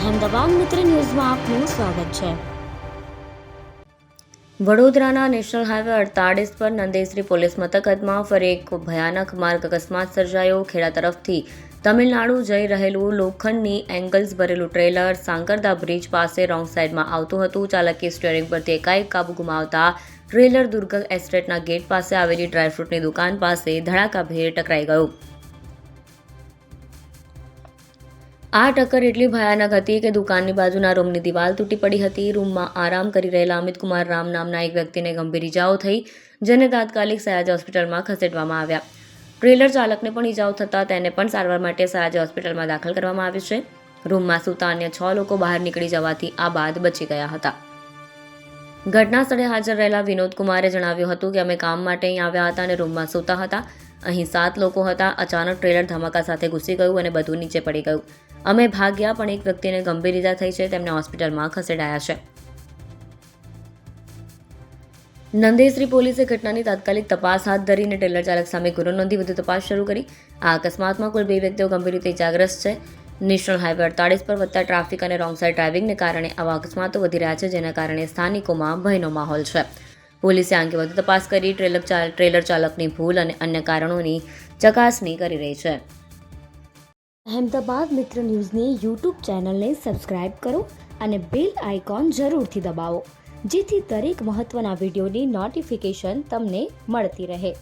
અહેમદાબાદ મિત્ર ન્યૂઝમાં આપનું સ્વાગત છે. વડોદરાના નેશનલ હાઈવે અડતાળીસ પર નંદેશ્રી પોલીસ મથકમાં ફરી એક ભયાનક માર્ગ અકસ્માત સર્જાયો. ખેડા તરફથી તમિલનાડુ જઈ રહેલું લોખંડની એંગલ્સ ભરેલું ટ્રેલર સાંકરદા બ્રિજ પાસે રોંગ સાઈડમાં આવતું હતું. ચાલકે સ્ટીયરિંગ પરથી એકાએક કાબુ ગુમાવતા ટ્રેલર દુર્ગ એસ્ટેટના ગેટ પાસે આવેલી ડ્રાયફ્રૂટની દુકાન પાસે ધડાકાભેર ટકરાઈ ગયું. આ ટક્કર એટલી ભયાનક હતી કે દુકાનની બાજુના રૂમની દિવાલ તૂટી પડી હતી. રૂમમાં આરામ કરી રહેલા અમિતકુમાર રામ નામના એક વ્યક્તિને ગંભીર ઇજાઓ થઈ, જેને તાત્કાલિક સયાજી હોસ્પિટલમાં ખસેડવામાં આવ્યા. ટ્રેલર ચાલકને પણ ઇજાઓ થતાં તેને પણ સારવાર માટે સયાજી હોસ્પિટલમાં દાખલ કરવામાં આવ્યું છે. રૂમમાં સૂતા અન્ય છ લોકો બહાર નીકળી જવાથી આ બાદ બચી ગયા હતા. ઘટના સ્થળે હાજર રહેલા વિનોદ કુમારે જણાવ્યું હતું કે અમે કામ માટે અહીં આવ્યા હતા અને રૂમમાં સૂતા હતા. અહીં સાત લોકો હતા. અચાનક ટ્રેલર ધમાકા સાથે ઘૂસી ગયું અને બધું નીચે પડી ગયું. અમે ભાગ્યા પણ એક વ્યક્તિને ગંભીર ઇજા થઈ છે. તેમને હોસ્પિટલમાં ખસેડાયા છે. નંદેશ્રી પોલીસે ઘટનાની તાત્કાલિક તપાસ હાથ ધરીને ટ્રેલર ચાલક સામે ગુનો નોંધી વધુ તપાસ શરૂ કરી. આ અકસ્માતમાં કુલ બે વ્યક્તિઓ ગંભીર રીતે ઇજાગ્રસ્ત છે. નેશનલ હાઈવે અડતાળીસ પર વધતા ટ્રાફિક અને રોંગ સાઈડ ડ્રાઇવિંગને કારણે આવા અકસ્માતો વધી રહ્યા છે, જેના કારણે સ્થાનિકોમાં ભયનો માહોલ છે. પોલીસે આ અંગે વધુ તપાસ કરી ટ્રેલર ટ્રેલર ચાલકની ભૂલ અને અન્ય કારણોની ચકાસણી કરી રહી છે. અહેમદાબાદ મિત્ર ન્યૂઝની યુટ્યુબ ચેનલને સબસ્ક્રાઇબ કરો અને બેલ આઇકોન જરૂરથી દબાવો, જેથી દરેક મહત્ત્વના વિડીયોની નોટિફિકેશન તમને મળતી રહે.